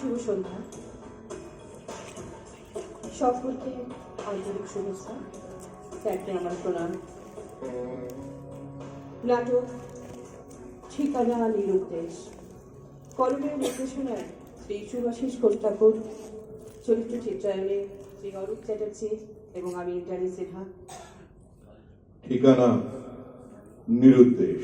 শুভ সন্ধ্যা। সকলকে আন্তরিক শুভেচ্ছা। স্যারকে আমার প্রণাম নাটক, ঠিকানা, নিরুদ্দেশ। করণীয় নির্দেশনায় শ্রী সুভাষিস ঠাকুর চরিত্র চিত্রায়নে শ্রী অরূপ চ্যাটার্জি এবং আমি ইন্টারি সিনহা ঠিকানা, নিরুদ্দেশ।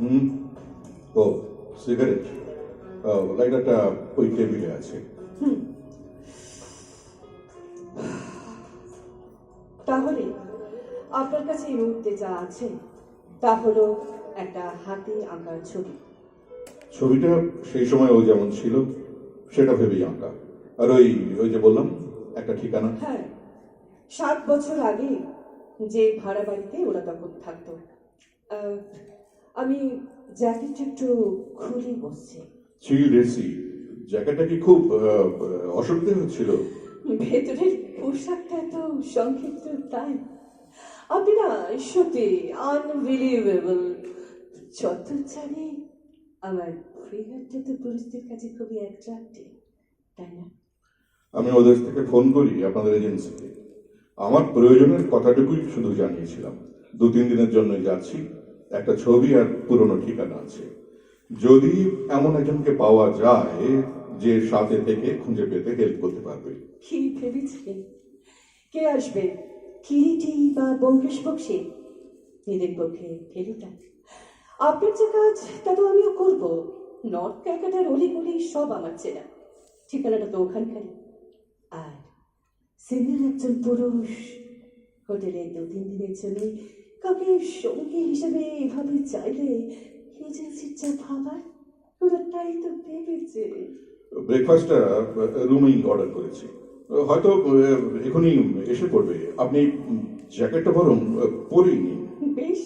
হুম ও সিগারেট লাইটারটা ওই টেবিলে আছে। তাহলে আপনার কাছে এই মুহূর্তে যা আছে তা হলো একটা হাতে আঁকার ছবি। ছবিটা সেই সময় ও যেমন ছিল সেটা ভেবেই আঁকা। আর ওই ওই যে বললাম একটা ঠিকানা। হ্যাঁ সাত বছর আগে যে ভাড়া বাড়িতে ওরা তখন থাকতো। আমি জ্যাকেটটা একটু খুলে বসছি। চিল রেসি জ্যাকেটটা কি খুব অসুবিধা হচ্ছিল? ভেতরের পোশাকটা এত সংক্ষিপ্ত তাই? আপনি না সত্যি আনবিলিভেবল চত্বর চারে আমার ফিগারটা তো পুরুষদের কাছে খুবই অ্যাট্রাক্টিভ তাই না? আমি ওদের থেকে ফোন করি আপনাদের এজেন্সিতে। আমার প্রয়োজনের কথাটুকুই শুধু জানিয়েছিলাম। দু তিন দিনের জন্য যাচ্ছি। একটা ছবি আর পুরনো ঠিকানা আছে। যদি এমন একজনকে পাওয়া যায়, যে সাথে থেকে খুঁজে পেতে হেল্প করতে পারবে। কি ভেবেছিলেন? কে আসবে? কিরিটি বা বঙ্কেশ বক্সি? এদের পক্ষে ফেলুটা আপনার যে কাজ, তা তো আমিও করব। নর্থ ক্যালকাটার অলিগলি সব আমার চেনা। ঠিকানাটা তো ওখানকারই। আর সিনিয়র একজন পুরুষ হোটেলে দু তিন দিনের জন্য কাউকে সঙ্গী হিসেবে এভাবে চাইলে এজেন্সির যা ভাবার ওরা তাই তো ভেবেছে। ব্রেকফাস্টটা রুমেই অর্ডার করেছি। হয়তো এখনই এসে পড়বে। আপনি জ্যাকেটটা বরং পরেই নিন। বেশ।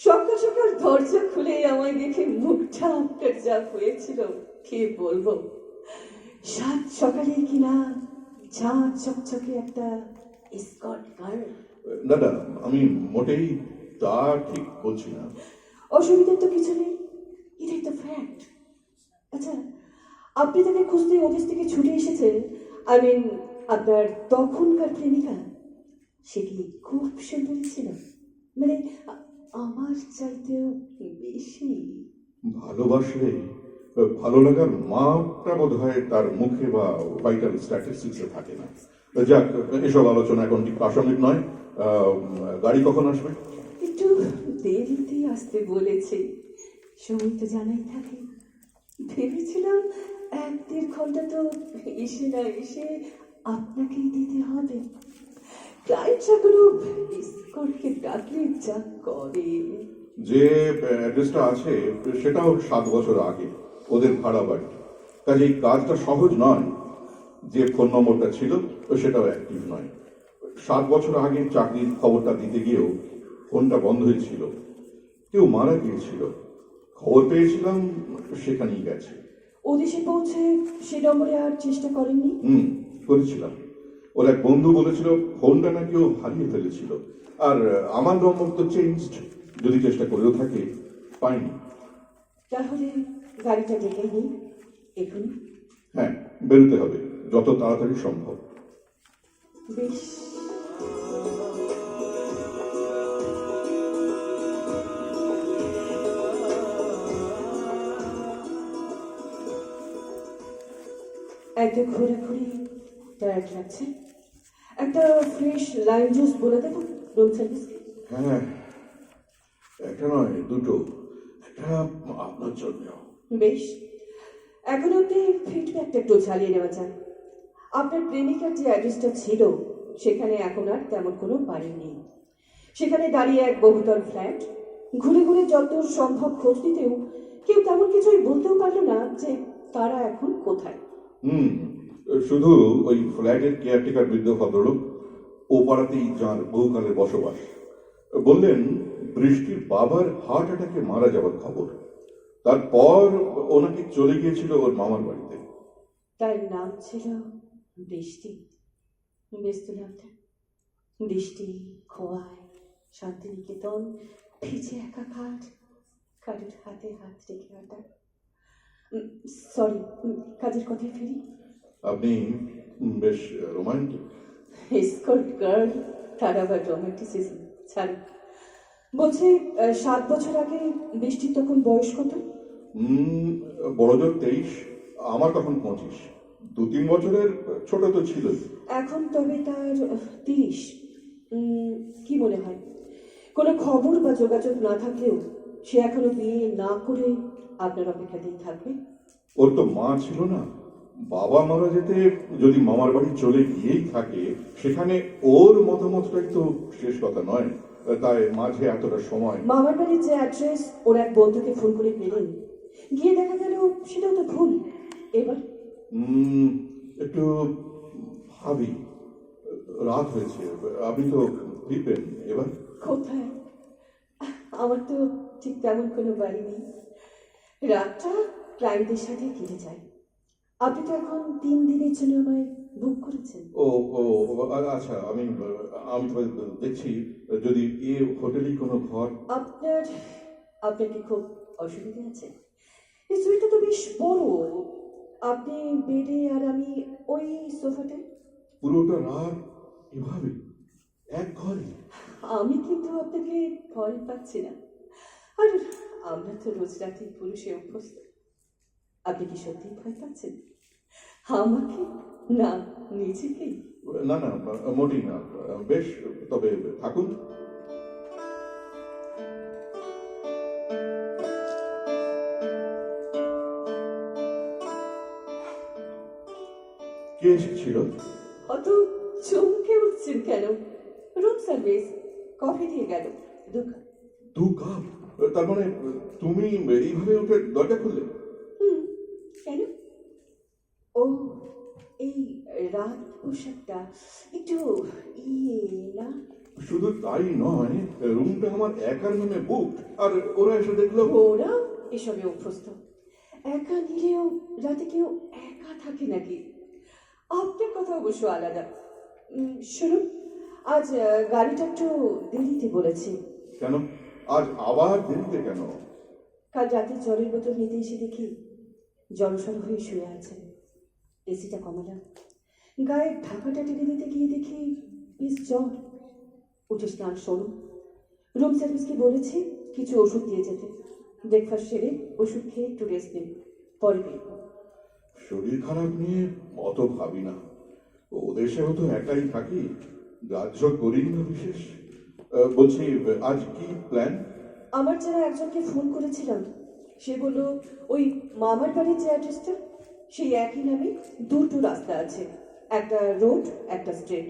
সকাল সকাল দরজা খুলে আমায় দেখে মুখটা আপনার যা হয়েছিল। কি বলব? সাত সকালে কিনা ঝা চকচকে একটা স্কট গার্ল। না না আমি মোটেই তা ঠিক বলছি না। অসুবিধার তো কিছু নেই। এটাই তো ফ্যাক্ট আচ্ছা আপনি তাকে খুঁজতে ওদের থেকে ছুটে এসেছেন। আই মিন আপনার তখনকার প্রেমিকা সে কি খুব সুন্দরী ছিল? মানে আমার চাইতেও বেশি। ভালোবাসলে ভালো লাগার মাপটা বোধ হয় তার মুখে বা ভাইটাল স্ট্যাটিস্টিক্সে থাকে না। যাক এসব আলোচনা এখন ঠিক প্রাসঙ্গিক নয়। গাড়ি কখন আসবে? একটু দেরিতে আসতে বলেছে। সময় তো জানাই থাকে। ভেবেছিলাম এক দেড় ঘণ্টা তো এসে না এসে আপনাকেই দিতে হবে। ক্লায়েন্টগুলো স্কটকে ডাকলে যা করে। যে অ্যাড্রেসটা আছে সেটাও সাত বছর আগে ওদের ভাড়া বাড়ি। কাজে এই কাজটা সহজ নয়। যে ফোন নম্বরটা ছিল সেটাও অ্যাক্টিভ নয়। সাত বছর আগে চাকরির খবরটা দিতে গিয়েও ফোনটা বন্ধ হয়েছিল। কেউ মারা গিয়েছিল। খবর পেয়েছিলাম সেখানেই গেছে। ও দেশে পৌঁছে সে নম্বরে আর চেষ্টা করেননি? হুম করেছিলাম। ওর এক বন্ধু বলেছিল ফোনটা নাকি ও হারিয়ে ফেলেছিল। আর আমার নম্বর তো চেঞ্জড যদি চেষ্টা করেও থাকে পাইনি। তাহলে গাড়িটা ডেকে নিই এখন হ্যাঁ বেরোতে হবে যত তাড়াতাড়ি সম্ভব। বেশ। একটা ঘোরাঘুরি টায়ার্ড লাগছে একটা ফ্রেশ লাইম জুস বলে দেবো রুম সার্ভিসকে হ্যাঁ একটা নয় দুটো। একটা আপনার জন্য বেশ। এখন অব্দি ফিডব্যাকটা একটু চালিয়ে নেওয়া যায় আপনার প্রেমিকার যে অ্যাড্রেসটা ছিল সেখানে এখন আর তেমন কোনো বাড়ি নেই। সেখানে দাঁড়িয়ে এক বহুতল ফ্ল্যাট ঘুরে ঘুরে যত সম্ভব খোঁজ দিতেও কেউ তেমন কিছুই বলতেও পারল না যে তারা এখন কোথায়। হুম। শুধু ওই ফ্ল্যাটের কেয়ারটেকার বৃদ্ধ ভদ্রলোক ও পাড়াতেই যার বহুকালের বসবাস। বললেন, বৃষ্টির বাবার হার্ট অ্যাটাকে মারা যাওয়ার খবর। তারপর ওনাকে চলে গিয়েছিল ওর মামার বাড়িতে। তার নাম ছিল বৃষ্টি। বৃষ্টি খোয়ায় শান্তিনিকেতন, ভিজে একাকার, কারোর হাতে হাত রেখে আটা সরি কাজের কথায় ফিরি আপনি বেশ রোমান্টিক। এসকর্ট গার্ল তার আবার রোমান্টিসিজম ছাড় বলছে সাত বছর আগে বৃষ্টির তখন বয়স কত? বড় জোর তেইশ আমার তখন পঁচিশ। দু তিন বছরের ছোট তো ছিলই। এখন তবে তার তিরিশ। কি মনে হয়? কোনো খবর বা যোগাযোগ না থাকলেও সে এখনও বিয়ে না করে আপনার অপেক্ষাতেই থাকবে। ওর তো মা ছিল না। বাবা মারা যেতে যদি মামার বাড়ি চলে গিয়েই থাকে সেখানে ওর মতামতটাই তো শেষ কথা নয়। তাই মাঝে এতটা সময় মামার বাড়ির যে অ্যাড্রেস ওর এক বন্ধুকে ফোন করে পেলেন। গিয়ে দেখা গেল সেটাও তো ভুল। এবার একটু ভাবি। রাত হয়েছে। আপনি তো ফিরবেন। এবার কোথায়? আমার তো ঠিক তেমন কোনো বাড়ি নেই। রাতটা ক্লায়েন্টের সাথে কেটে যায়। আপনি তো এখন তিন দিনের জন্য আমায় বুক করেছেন। ও ও আচ্ছা আমি আমি দেখছি যদি এ হোটেলেই কোনো ঘর। আপনার আপনার কি খুব অসুবিধা আছে। এই সুইটটা তো বেশ বড়। আপনি বেডে আর আমি ওই সোফাটায় পুরোটা রাত এভাবে এক ঘরে। আমি কিন্তু আপনাকে ভয় পাচ্ছি না। আর আমরা তো রোজ রাতে পুরুষে অভ্যস্ত। আপনি কি সত্যি ভয় পাচ্ছেন? আমাকে? না নিজেকেই না না মোটেই না। বেশ তবে থাকুন। কে এসেছিল? অত চমকে উঠছেন কেন? Room service. কফি দিয়ে গেল। দুঃখ দু কাপ? তার মানে তুমি এইভাবে উঠে দরজা খুললে? হুম কেন? ও এই রাত পোশাকটা একটু ইয়ে না? শুধু তাই নয় রুমটা আমার একার নামে বুক আর ওরা এসে দেখল ওরা এসবে অভ্যস্ত। একা নিলেও রাতে কেউ একা থাকে নাকি? আপনার কথা অবশ্য আলাদা। শুনুন আজ গাড়িটা একটু দেরিতে বলেছি। কেন? আজ আবার দেরিতে কেন? কাল রাতে জলের বোতল নিতে এসে দেখি জলসর হয়ে শুয়ে আছে। এসিটা কমালাম। গায়ে ঢাকাটা টেনে দিতে গিয়ে দেখি বেশ জ্বর। উঠে স্নান শোনো রুম সার্ভিসকে বলেছি কিছু ওষুধ দিয়ে যেতে। ব্রেকফাস্ট সেরে ওষুধ খেয়ে একটু রেস্ট নিন। পরে ফিরবো শরীর খারাপ নিয়ে অত ভাবি না। ওদের সেও তো একাই থাকি। গ্রাহ্য করি না বিশেষ। বলছি আজ কি প্ল্যান আমার যারা একজনকে ফোন করেছিলাম সে বলল ওই মামার বাড়ির যে অ্যাড্রেসটা সেই একই নামে দুটো রাস্তা আছে একটা রোড একটা স্ট্রিট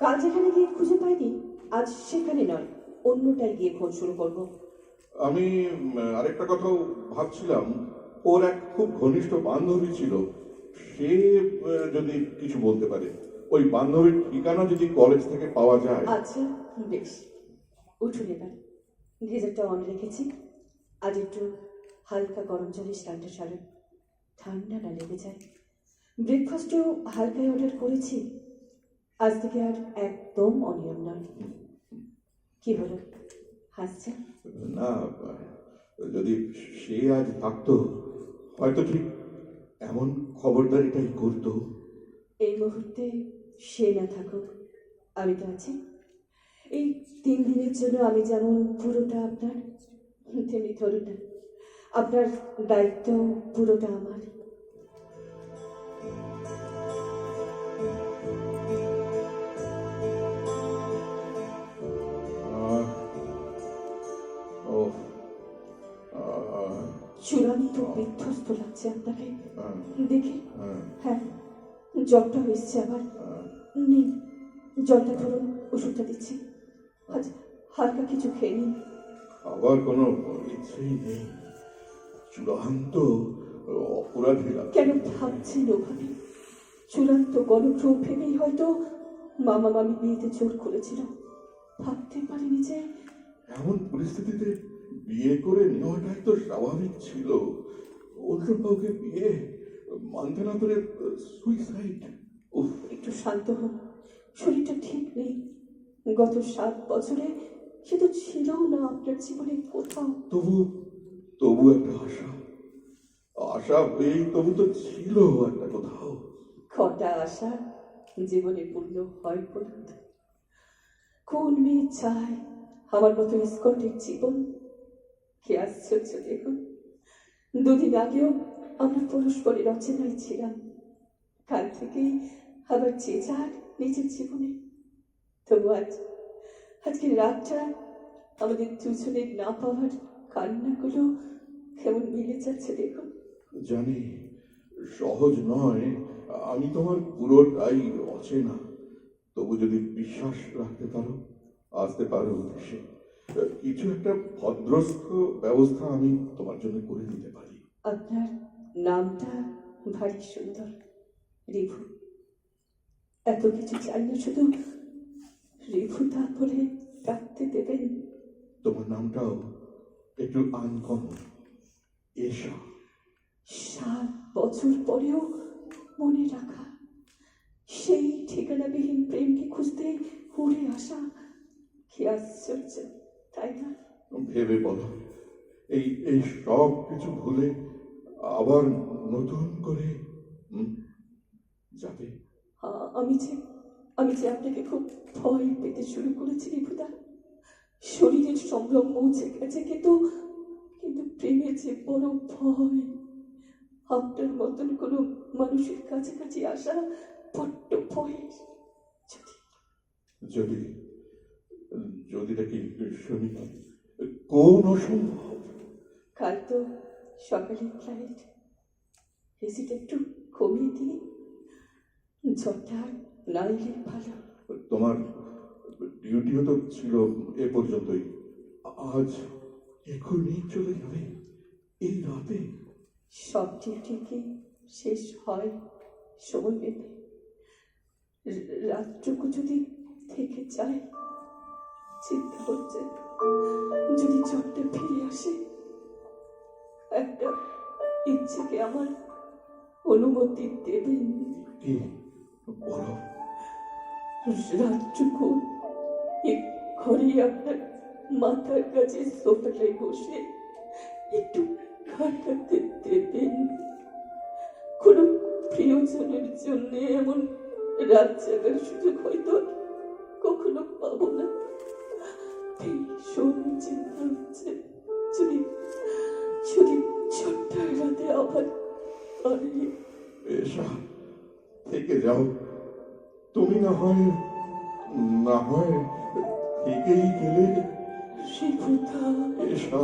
কাল যেখানে গিয়ে খুঁজে পাইনি আজ সেখানে নয় অন্যটায় গিয়ে খোঁজ শুরু করব। আমি আরেকটা কথাও ভাবছিলাম ওর এক খুব ঘনিষ্ঠ বান্ধবী ছিল সে যদি কিছু বলতে পারে। ওই বান্ধবীর ঠিকানা যদি কলেজ থেকে পাওয়া যায়। আচ্ছা বেশ। উঠুন এবার। গিজারটা অন রেখেছি। আজ একটু হালকা গরম জলে স্নানটা সারেন। ঠান্ডা না লেগে যায়। ব্রেকফাস্টও হালকায় অর্ডার করেছি। আজ থেকে আর একদম অনিয়ম নয়। কি হলো? হাসছেন? না যদি সে আজ থাকতো হয়তো ঠিক এমন খবরদারিটাই করতো। এই মুহূর্তে সে না থাকুক আমি তো আছি। এই তিন দিনের জন্য আমি যেমন পুরোটা আপনার তেমনি ধরুন না আপনার দায়িত্ব পুরোটা আমার। চূড়ান্ত বিধ্বস্ত লাগছে আপনাকে। আহ, দেখি। হ্যাঁ, জ্বরটা হয়েছে আবার। নিন জলটা ধরুন ওষুধটা দিচ্ছি আজ হালকা কিছু খেয়ে নিন। আবার কোনো ইচ্ছেই নেই। চূড়ান্ত অপরাধীরা কেন ভাবছেন ওভাবে? চূড়ান্ত গণক্রম ভেবেই হয়তো মামা মামি বিয়েতে জোর করেছিল। ভাবতে পারিনি যে এমন পরিস্থিতিতে বিয়ে করে নেওয়াটাই তো স্বাভাবিক ছিল। অন্য কাউকে বিয়ে মানতে না সুইসাইড উফ। একটু শান্ত হন শরীরটা ঠিক নেই। গত সাত বছরে সে তো ছিলও না আপনার জীবনে কোথাও। তবু তবু একটা আশা। আশা এই তবু তো ছিল একটা কোথাও। কটা আশা জীবনে পূর্ণ হয় পর্যন্ত কোন মেয়ে চায় আমার মতো স্কটের জীবন? কি আশ্চর্য দেখুন। দুদিন আগেও আমরা পরস্পরের অচেনাই ছিলাম কাল থেকেই আবার যে যার নিজের জীবনে। তবু আজ আজকের রাতটা আমাদের দুজনের না পাওয়ার কান্নাগুলো কেমন মিলে যাচ্ছে দেখুন। জানি সহজ নয় আমি তোমার পুরোটাই অচেনা। তবু যদি বিশ্বাস রাখতে পারো আসতে পারো দেশে কিছু একটা ভদ্রস্থ ব্যবস্থা আমি তোমার জন্য করে দিতে পারি। আপনার নামটা ভারী সুন্দর রিভু। এত কিছু চাই না শুধু রিভু তা বলে ডাকতে দেবেন। তোমার নামটাও একটু আনকমন। এসা। সাত বছর পরেও মনে রাখা সেই ঠিকানাবিহীন প্রেমকে খুঁজতে উড়ে আসা কি আশ্চর্য তাই না? ভেবে বলো এই এই সব কিছু ভুলে আবার নতুন করে? যাবে। আমি যে আমি যে আপনাকে খুব ভয় পেতে শুরু করেছি রিপুদা শরীরের সম্ভ্রম মুছে গেছে কিন্তু কিন্তু প্রেমের যে বড় ভয় আপনার মতন কোনো মানুষের কাছাকাছি আসা বড্ড ভয়ের। যদি যদি যদিটা কি শুনি কোন অসম্ভব? কাল তো সকালে ফ্লাইট এসিটা একটু কমিয়ে দিয়ে না এলে ভালো তোমার ডিউটিও তো ছিল এ পর্যন্তই। আজ এখনই চলে যাবে। এই রাতে। সব ডিউটি কি শেষ হয় সময় পেতে? রাতটুকু যদি থেকে যায় চিন্তা হচ্ছে যদি চটটা ফিরে আসে। একটা ইচ্ছেকে আমার অনুমতি দেবেন কি? বলো। রাতটুকু ঘরে আপনার মাথার কাছে সোফাটায় বসে একটু কাটাতে দেবেন কোনো প্রিয়জনের জন্য এমন রাত জাগার সুযোগ হয়তো কখনো পাবো না। ভীষণ চিন্তা হচ্ছে যদি যদি ছোট্ট রাতে আবার এসা থেকে যাও। তুমি না হয় না হয় থেকেই গেলে। শিবুদা এসা।